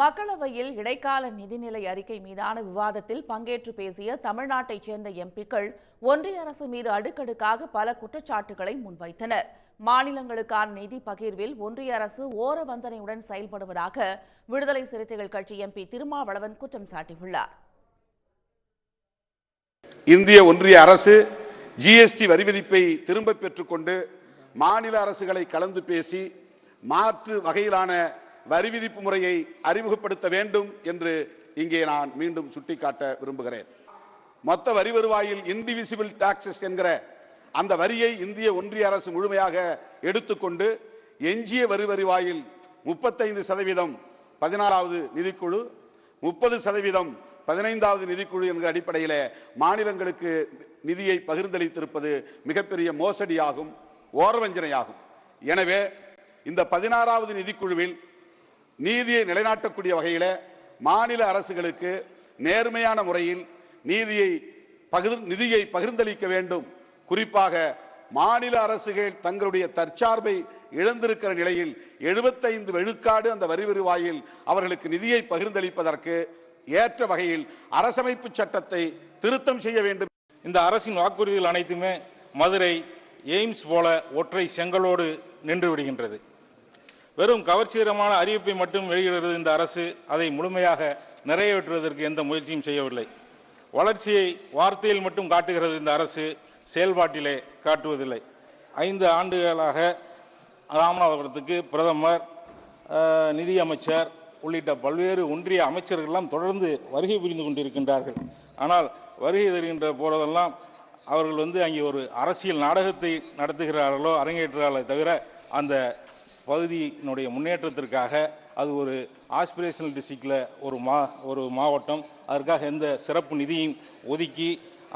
மக்களவையில் இடைக்கால நிதிநிலை அறிக்கை மீதான விவாதத்தில் பங்கேற்று பேசிய தமிழ்நாட்டைச் சேர்ந்த எம்பிக்கள் ஒன்றிய அரசு மீது அடுக்கடுக்காக பல குற்றச்சாட்டுகளை முன்வைத்தனர். மாநிலங்களுக்கான நிதி பகிர்வில் ஒன்றிய அரசு ஓர வஞ்சனையுடன் செயல்படுவதாக விடுதலை சிறுத்தைகள் கட்சி எம்பி திருமாவளவன் குற்றம் சாட்டியுள்ளார். இந்திய ஒன்றிய அரசு ஜிஎஸ்டி வரி விதிப்பை திரும்ப பெற்றுக்கொண்டு மாநில அரசுகளை கலந்து பேசி மாற்று வகையிலான வரி விதிப்பு முறையை அறிமுகப்படுத்த வேண்டும் என்று இங்கே நான் மீண்டும் சுட்டிக்காட்ட விரும்புகிறேன். மொத்த வரி வருவாயில் இன்டிவிசிபிள் டாக்ஸஸ் என்கிற அந்த வரியை இந்திய ஒன்றிய அரசு முழுமையாக எடுத்துக்கொண்டு எஞ்சிய வரி வருவாயில் முப்பத்தைந்து சதவீதம் பதினாறாவது நிதிக்குழு முப்பது சதவீதம் பதினைந்தாவது நிதிக்குழு என்கிற அடிப்படையில் மாநிலங்களுக்கு நிதியை பகிர்ந்தளித்திருப்பது மிகப்பெரிய மோசடியாகும் ஓரவஞ்சனையாகும். எனவே இந்த பதினாறாவது நிதிக்குழுவில் நீதியை நிலைநாட்டக்கூடிய வகையில் மாநில அரசுகளுக்கு நேர்மையான முறையில் நீதியை பகிர் நிதியை பகிர்ந்தளிக்க வேண்டும். குறிப்பாக மாநில அரசுகள் தங்களுடைய தற்சார்பை இழந்திருக்கிற நிலையில் எழுபத்தைந்து விழுக்காடு அந்த வரி வருவாயில் அவர்களுக்கு நிதியை பகிர்ந்தளிப்பதற்கு ஏற்ற வகையில் அரசமைப்பு சட்டத்தை திருத்தம் செய்ய வேண்டும். இந்த அரசின் வாக்குறுதிகள் அனைத்துமே மதுரை எய்ம்ஸ் போல ஒற்றை செங்கலோடு நின்று விடுகின்றது. வெறும் கவர்ச்சிகரமான அறிவிப்பை மட்டும் வெளியிடுகிறது இந்த அரசு. அதை முழுமையாக நிறைவேற்றுவதற்கு எந்த முயற்சியும் செய்யவில்லை. வளர்ச்சியை வார்த்தையில் மட்டும் காட்டுகிறது இந்த அரசு. செயல்பாட்டிலே காட்டுவதில்லை. ஐந்து ஆண்டுகளாக ராமநாதபுரத்துக்கு பிரதமர் நிதியமைச்சர் உள்ளிட்ட பல்வேறு ஒன்றிய அமைச்சர்கள்லாம் தொடர்ந்து வருகை புரிந்து கொண்டிருக்கின்றார்கள். ஆனால் வருகை தருகின்ற போதெல்லாம் அவர்கள் வந்து அங்கே ஒரு அரசியல் நாடகத்தை நடத்துகிறார்களோ அரங்கேற்றுகிறார்களே தவிர அந்த பகுதியினுடைய முன்னேற்றத்திற்காக அது ஒரு ஆஸ்பிரேஷனல் டிஸ்ட்ரிக்டில் ஒரு மா ஒரு மாவட்டம். அதற்காக எந்த சிறப்பு நிதியும் ஒதுக்கி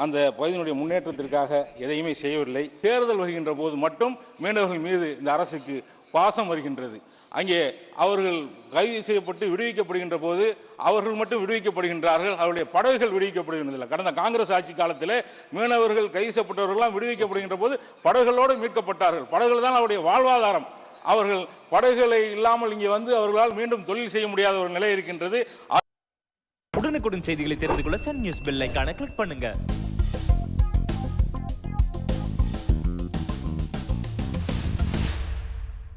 அந்த பகுதியினுடைய முன்னேற்றத்திற்காக எதையுமே செய்யவில்லை. தேர்தல் வருகின்ற போது மட்டும் மீனவர்கள் மீது இந்த அரசுக்கு பாசம் வருகின்றது. அங்கே அவர்கள் கைது செய்யப்பட்டு விடுவிக்கப்படுகின்ற போது அவர்கள் மட்டும் விடுவிக்கப்படுகின்றார்கள். அவருடைய படகுகள் விடுவிக்கப்படுகின்றதில்லை. கடந்த காங்கிரஸ் ஆட்சி காலத்தில் மீனவர்கள் கைது செய்யப்பட்டவர்கள்லாம் விடுவிக்கப்படுகின்ற போது படகுகளோடு மீட்கப்பட்டார்கள். படகுகள் தான் அவருடைய வாழ்வாதாரம். அவர்கள் படகுகளை இல்லாமல் இங்கே வந்து அவர்களால் மீண்டும் தொழில் செய்ய முடியாத ஒரு நிலை இருக்கின்றது. உடனுக்குடன் செய்திகளை தெரிந்து கொள்ள சன் நியூஸ் பெல் ஐகானை கிளிக் பண்ணுங்க.